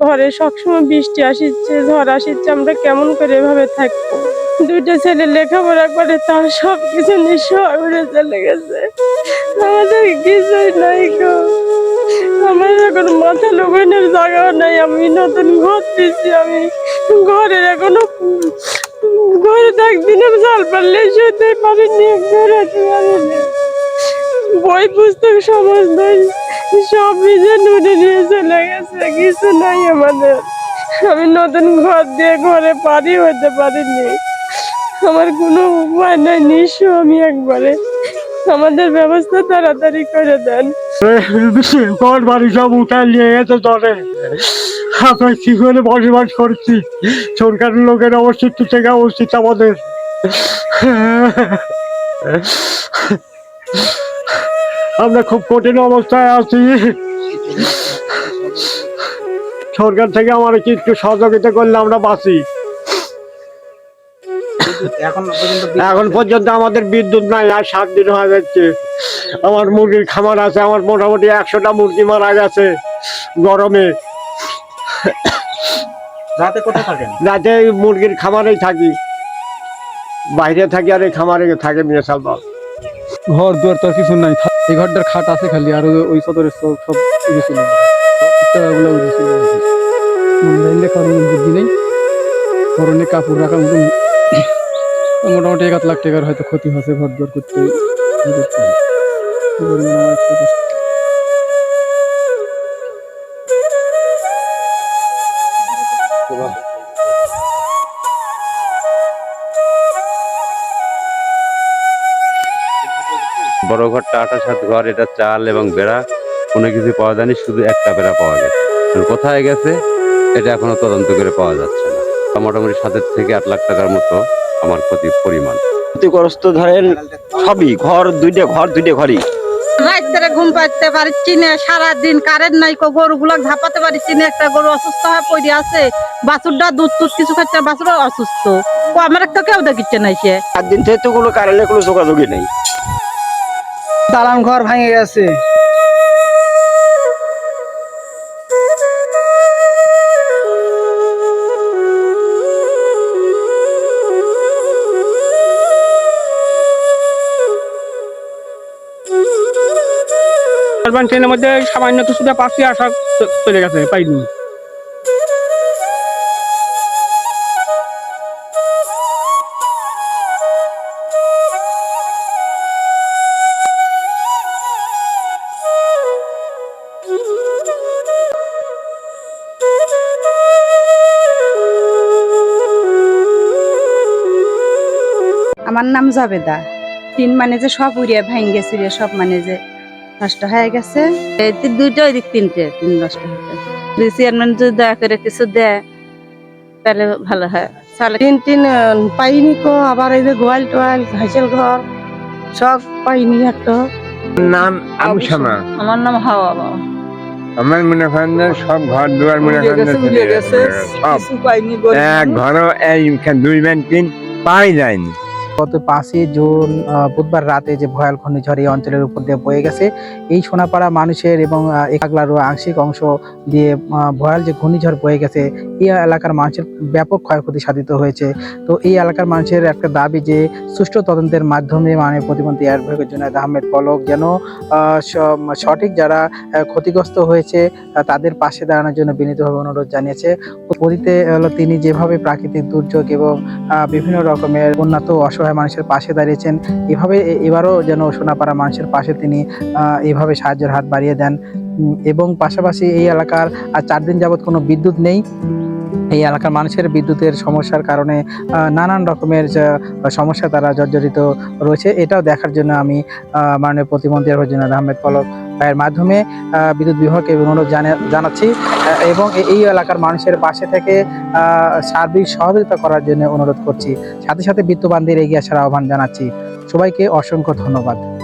ঘরে সবসময় বৃষ্টি আসিচ্ছে, ঝড় আসিচ্ছে, আমরা কেমন করে এভাবে থাকব? দুইটা ছেলে লেখাপড়া করে, তার সব কিছু নিঃস্ব করে চলে গেছে। আমাদের কিছুই নাই গো। আমার এখন মাথা লোকানোর জায়গাও নাই, আমি নতুন ঘর দিচ্ছি আমি ঘরের এখনও ঘরে একদিনের চাল পারলে শুতে পারিনি বেরোতে পারিনি। বই পুস্তক সমস্ত সব নিজে নুনে নিয়ে চলে গেছে, কিছু নাই আমাদের। আমি নতুন ঘর দিয়ে ঘরে পারি হতে পারিনি। আমার কোনো উপায় নাই নিঃস্ব আমি একবারে আমাদের ব্যবস্থা তাড়াতাড়ি করে দেন। ঘর বাড়ি সব উঠে নিয়ে গেছে ধরে আমরা কি করে বসবাস করছি? সরকারের লোকের অবস্থিত থেকে অবস্থিত আমাদের। আমরা খুব কঠিন অবস্থায় আছি। সরকার থেকে আমার কি একটু সহযোগিতা করলে আমরা বাঁচি? এখন পর্যন্ত এখন পর্যন্ত আমাদের বিদ্যুৎ নাই আর সাত দিন হয়ে যাচ্ছে আমার মুরগির খামার আছে আমার মোটামুটি একশোটা মুরগি মারা গেছে গরমে। রাতে কোথায় থাকেন? রাতে মুরগির খামারেই থাকি। বাইরে থাকি আর এই খামারে থাকে মিয়াশাল বাল ঘর দুয়ার তো আর কিছু নাই। এই ঘরটার খাট আছে খালি, আর ওই- সদরের সব সব ইয়ে রাখার মতো মোটামুটি এক লাখ টাকার হয়তো ক্ষতি হয়েছে ঘর দুয়ার করতে। বড় ঘরটা আটা সাত ঘর এটা চাল এবং বেড়া কোনো কিছু পাওয়া যায়নি শুধু একটা বেড়া পাওয়া গেছে। কোথায় গেছে এটা এখনও তদন্ত করে পাওয়া যাচ্ছে না। মোটামুটি সাতের থেকে আট লাখ টাকার মতো আমার ক্ষতির পরিমাণ। ক্ষতিগ্রস্ত ধরেন সবই ঘর দুইটা ঘর দুইটা ঘরই। রাত্রে ঘুম পাইতে পারছি না সারাদিন কারেন্ট নাই গরুগুলো ঝাপাতে পারছি না একটা গরু অসুস্থ হয়ে পড়ে আছে বাছুরটা দুধ টুধ কিছু খাচ্ছে বাছুর অসুস্থ। আমার একটা কেউ দেখিচ্ছে না সে। চার দিন থেকে তো কোনো কারেন্টের কোনো যোগাযোগই নেই। দালান ঘর ভেঙে গেছে। ট্রেনের মধ্যে সামান্য কিছুটা পাশে আসা চলে গেছে পাইনি। আমার নাম জাবেদা। তিন মানে যে সব উড়িয়া ভাঙ্গে চুরিয়া সব মানে যে নষ্ট হয়ে গেছে। দুইটা ওই দিক তিনটে তিন নষ্ট হয়েছে দুই চেয়ারম্যান যদি দয়া করে কিছু দেয় তাহলে ভালো হয়। তাহলে তিন তিন পাইনি কো আবার এই যে গোয়াল টোয়াল ঘাসেল ঘর সব পাইনি একটা। নাম আবু শামা আমার নাম হাওয়া বাবা। আমার মনে করেন যে সব ঘর দুয়ার মনে করেন যে চলে গেছে। সব। এক ঘরও এই দুই ব্যান তিন পাই যায়নি। গত পাঁচই জুন বুধবার রাতে যে ভয়াল ঘূর্ণিঝড় এই অঞ্চলের উপর দিয়ে বয়ে গেছে এই সোনাপাড়া মানুষের এবং আহ, একাগলারও আংশিক অংশ দিয়ে ভয়াল যে ঘূর্ণিঝড় বয়ে গেছে এই এলাকার মানুষের ব্যাপক ক্ষয়ক্ষতি সাধিত হয়েছে। তো এই এলাকার মানুষের একটা দাবি যে সুষ্ঠু তদন্তের মাধ্যমে মাননীয় প্রতিমন্ত্রী অ্যাডভোকেট জুনায়দ আহমেদ পলক যেন সঠিক যারা ক্ষতিগ্রস্ত হয়েছে তাদের পাশে দাঁড়ানোর জন্য বিনীতভাবে অনুরোধ জানিয়েছে। অতীতে তিনি যেভাবে প্রাকৃতিক দুর্যোগ এবং বিভিন্ন রকমের উন্নত অসহায় মানুষের পাশে দাঁড়িয়েছেন। এভাবে এবারও যেন সোনাপাড়া মানুষের পাশে তিনি এভাবে সাহায্যের হাত বাড়িয়ে দেন। এবং পাশাপাশি এই এলাকার, আর চার দিন যাবৎ কোনো বিদ্যুৎ নেই। এই এলাকার মানুষের বিদ্যুতের সমস্যার কারণে নানান রকমের সমস্যা তারা জর্জরিত রয়েছে। এটাও দেখার জন্য আমি মাননীয় প্রতিমন্ত্রী জুনাদ আহমেদ পলক ভাইয়ের মাধ্যমে বিদ্যুৎ বিভাগকে অনুরোধ জানা- জানাচ্ছি এবং এই এলাকার মানুষের পাশে থেকে সার্বিক সহযোগিতা করার জন্য অনুরোধ করছি। সাথে সাথে বিত্তবানদের এগিয়ে আসার আহ্বান জানাচ্ছি। সবাইকে অসংখ্য ধন্যবাদ।